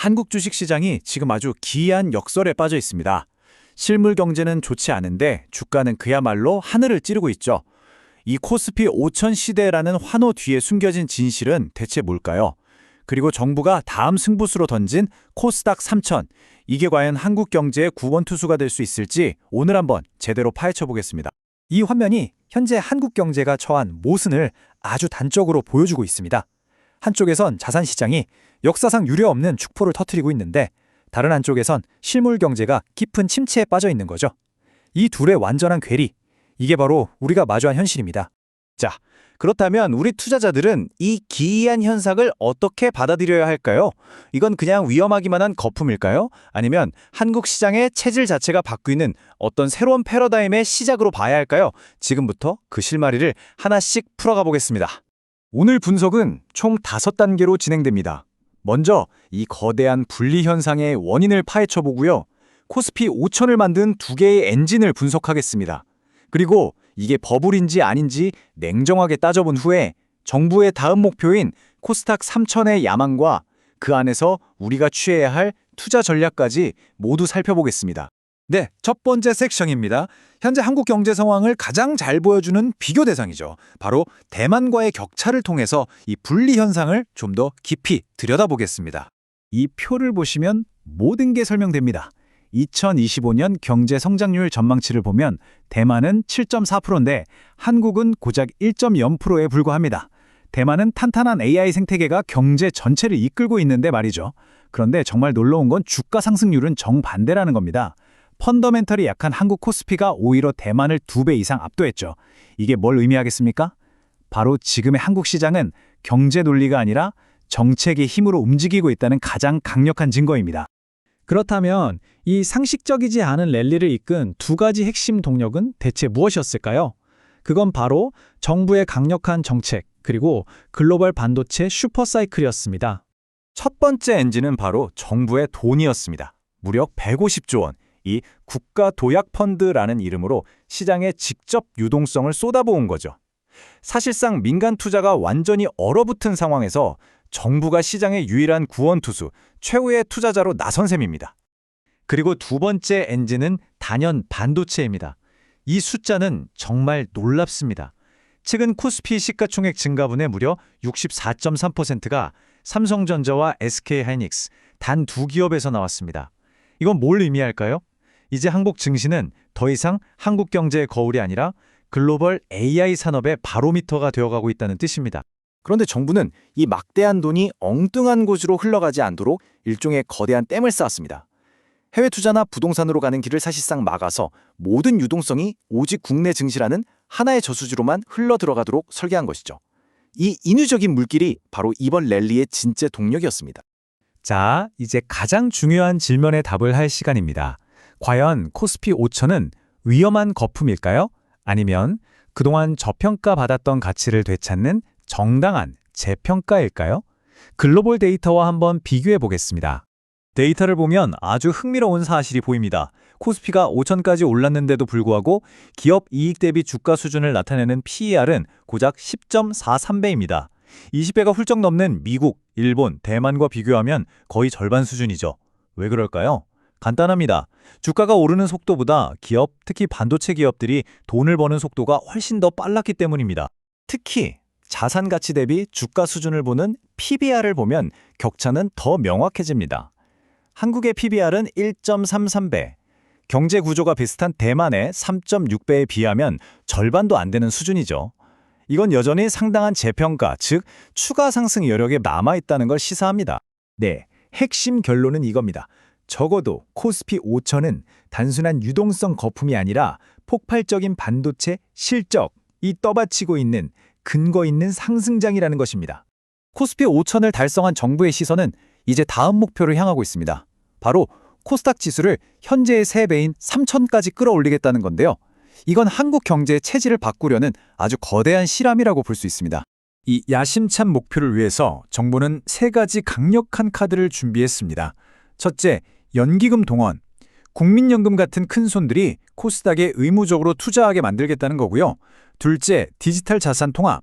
한국 주식시장이 지금 아주 기이한 역설에 빠져 있습니다. 실물 경제는 좋지 않은데 주가는 그야말로 하늘을 찌르고 있죠. 이 코스피 5천 시대라는 환호 뒤에 숨겨진 진실은 대체 뭘까요? 그리고 정부가 다음 승부수로 던진 코스닥 3천, 이게 과연 한국 경제의 구원 투수가 될 수 있을지 오늘 한번 제대로 파헤쳐 보겠습니다. 이 화면이 현재 한국 경제가 처한 모순을 아주 단적으로 보여주고 있습니다. 한쪽에선 자산 시장이 역사상 유례없는 축포를 터뜨리고 있는데 다른 한쪽에선 실물 경제가 깊은 침체에 빠져 있는 거죠. 이 둘의 완전한 괴리, 이게 바로 우리가 마주한 현실입니다. 자, 그렇다면 우리 투자자들은 이 기이한 현상을 어떻게 받아들여야 할까요? 이건 그냥 위험하기만 한 거품일까요? 아니면 한국 시장의 체질 자체가 바뀌는 어떤 새로운 패러다임의 시작으로 봐야 할까요? 지금부터 그 실마리를 하나씩 풀어가 보겠습니다. 오늘 분석은 총 다섯 단계로 진행됩니다. 먼저 이 거대한 분리 현상의 원인을 파헤쳐 보고요. 코스피 5천을 만든 두 개의 엔진을 분석하겠습니다. 그리고 이게 버블인지 아닌지 냉정하게 따져본 후에 정부의 다음 목표인 코스닥 3천의 야망과 그 안에서 우리가 취해야 할 투자 전략까지 모두 살펴보겠습니다. 네, 첫 번째 섹션입니다. 현재 한국 경제 상황을 가장 잘 보여주는 비교 대상이죠. 바로 대만과의 격차를 통해서 이 분리 현상을 좀 더 깊이 들여다보겠습니다. 이 표를 보시면 모든 게 설명됩니다. 2025년 경제 성장률 전망치를 보면 대만은 7.4%인데 한국은 고작 1.0%에 불과합니다. 대만은 탄탄한 AI 생태계가 경제 전체를 이끌고 있는데 말이죠. 그런데 정말 놀라운 건 주가 상승률은 정반대라는 겁니다. 펀더멘털이 약한 한국 코스피가 오히려 대만을 두 배 이상 압도했죠. 이게 뭘 의미하겠습니까? 바로 지금의 한국 시장은 경제 논리가 아니라 정책의 힘으로 움직이고 있다는 가장 강력한 증거입니다. 그렇다면 이 상식적이지 않은 랠리를 이끈 두 가지 핵심 동력은 대체 무엇이었을까요? 그건 바로 정부의 강력한 정책, 그리고 글로벌 반도체 슈퍼사이클이었습니다. 첫 번째 엔진은 바로 정부의 돈이었습니다. 무려 150조 원. 이 국가 도약 펀드라는 이름으로 시장에 직접 유동성을 쏟아부은 거죠. 사실상 민간 투자가 완전히 얼어붙은 상황에서 정부가 시장의 유일한 구원 투수, 최후의 투자자로 나선 셈입니다. 그리고 두 번째 엔진은 단연 반도체입니다. 이 숫자는 정말 놀랍습니다. 최근 코스피 시가총액 증가분의 무려 64.3%가 삼성전자와 SK하이닉스 단 두 기업에서 나왔습니다. 이건 뭘 의미할까요? 이제 한국 증시는 더 이상 한국 경제의 거울이 아니라 글로벌 AI 산업의 바로미터가 되어가고 있다는 뜻입니다. 그런데 정부는 이 막대한 돈이 엉뚱한 곳으로 흘러가지 않도록 일종의 거대한 댐을 쌓았습니다. 해외 투자나 부동산으로 가는 길을 사실상 막아서 모든 유동성이 오직 국내 증시라는 하나의 저수지로만 흘러 들어가도록 설계한 것이죠. 이 인위적인 물길이 바로 이번 랠리의 진짜 동력이었습니다. 자, 이제 가장 중요한 질문에 답을 할 시간입니다. 과연 코스피 5천은 위험한 거품일까요? 아니면 그동안 저평가 받았던 가치를 되찾는 정당한 재평가일까요? 글로벌 데이터와 한번 비교해 보겠습니다. 데이터를 보면 아주 흥미로운 사실이 보입니다. 코스피가 5천까지 올랐는데도 불구하고 기업 이익 대비 주가 수준을 나타내는 PER은 고작 10.43배입니다. 20배가 훌쩍 넘는 미국, 일본, 대만과 비교하면 거의 절반 수준이죠. 왜 그럴까요? 간단합니다. 주가가 오르는 속도보다 기업, 특히 반도체 기업들이 돈을 버는 속도가 훨씬 더 빨랐기 때문입니다. 특히 자산 가치 대비 주가 수준을 보는 PBR을 보면 격차는 더 명확해집니다. 한국의 PBR은 1.33배, 경제 구조가 비슷한 대만의 3.6배에 비하면 절반도 안 되는 수준이죠. 이건 여전히 상당한 재평가, 즉 추가 상승 여력에 남아 있다는 걸 시사합니다. 네, 핵심 결론은 이겁니다. 적어도 코스피 5천은 단순한 유동성 거품이 아니라 폭발적인 반도체 실적이 떠받치고 있는 근거 있는 상승장이라는 것입니다. 코스피 5천을 달성한 정부의 시선은 이제 다음 목표를 향하고 있습니다. 바로 코스닥 지수를 현재의 3배인 3천까지 끌어올리겠다는 건데요. 이건 한국 경제의 체질을 바꾸려는 아주 거대한 실험이라고 볼 수 있습니다. 이 야심찬 목표를 위해서 정부는 세 가지 강력한 카드를 준비했습니다. 첫째, 연기금 동원. 국민연금 같은 큰 손들이 코스닥에 의무적으로 투자하게 만들겠다는 거고요. 둘째, 디지털 자산 통합.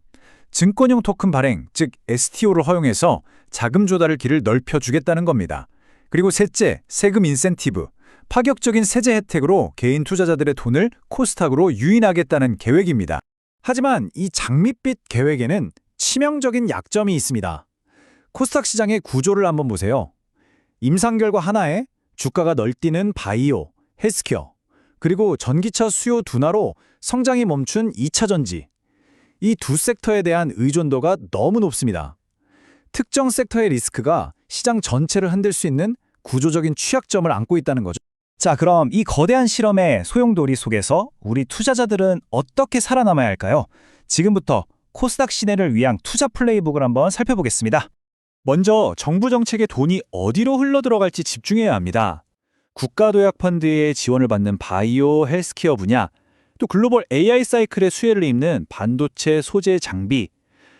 증권형 토큰 발행, 즉 STO를 허용해서 자금 조달을 길을 넓혀주겠다는 겁니다. 그리고 셋째, 세금 인센티브. 파격적인 세제 혜택으로 개인 투자자들의 돈을 코스닥으로 유인하겠다는 계획입니다. 하지만 이 장밋빛 계획에는 치명적인 약점이 있습니다. 코스닥 시장의 구조를 한번 보세요. 임상 결과 하나에 주가가 널뛰는 바이오, 헬스케어, 그리고 전기차 수요 둔화로 성장이 멈춘 2차 전지. 이 두 섹터에 대한 의존도가 너무 높습니다. 특정 섹터의 리스크가 시장 전체를 흔들 수 있는 구조적인 취약점을 안고 있다는 거죠. 자, 그럼 이 거대한 실험의 소용돌이 속에서 우리 투자자들은 어떻게 살아남아야 할까요? 지금부터 코스닥 시내를 위한 투자 플레이북을 한번 살펴보겠습니다. 먼저 정부 정책의 돈이 어디로 흘러들어갈지 집중해야 합니다. 국가도약 펀드의 지원을 받는 바이오 헬스케어 분야, 또 글로벌 AI 사이클의 수혜를 입는 반도체 소재 장비,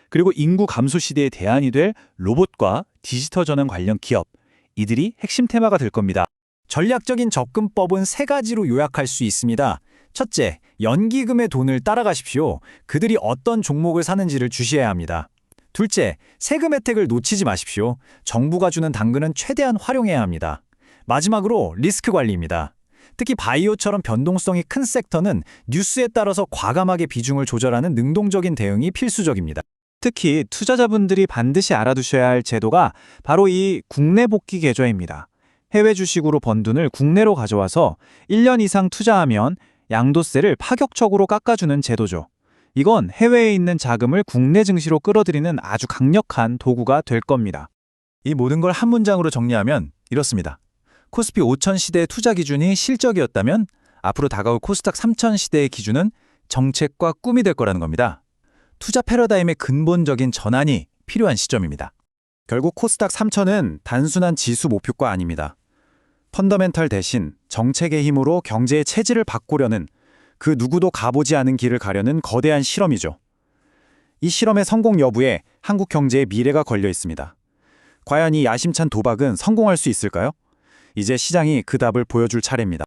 그리고 인구 감소 시대의 대안이 될 로봇과 디지털 전환 관련 기업, 이들이 핵심 테마가 될 겁니다. 전략적인 접근법은 세 가지로 요약할 수 있습니다. 첫째, 연기금의 돈을 따라가십시오. 그들이 어떤 종목을 사는지를 주시해야 합니다. 둘째, 세금 혜택을 놓치지 마십시오. 정부가 주는 당근은 최대한 활용해야 합니다. 마지막으로 리스크 관리입니다. 특히 바이오처럼 변동성이 큰 섹터는 뉴스에 따라서 과감하게 비중을 조절하는 능동적인 대응이 필수적입니다. 특히 투자자분들이 반드시 알아두셔야 할 제도가 바로 이 국내 복귀 계좌입니다. 해외 주식으로 번 돈을 국내로 가져와서 1년 이상 투자하면 양도세를 파격적으로 깎아주는 제도죠. 이건 해외에 있는 자금을 국내 증시로 끌어들이는 아주 강력한 도구가 될 겁니다. 이 모든 걸 한 문장으로 정리하면 이렇습니다. 코스피 5000 시대의 투자 기준이 실적이었다면 앞으로 다가올 코스닥 3000 시대의 기준은 정책과 꿈이 될 거라는 겁니다. 투자 패러다임의 근본적인 전환이 필요한 시점입니다. 결국 코스닥 3000은 단순한 지수 목표가 아닙니다. 펀더멘탈 대신 정책의 힘으로 경제의 체질을 바꾸려는 그 누구도 가보지 않은 길을 가려는 거대한 실험이죠. 이 실험의 성공 여부에 한국 경제의 미래가 걸려 있습니다. 과연 이 야심찬 도박은 성공할 수 있을까요? 이제 시장이 그 답을 보여줄 차례입니다.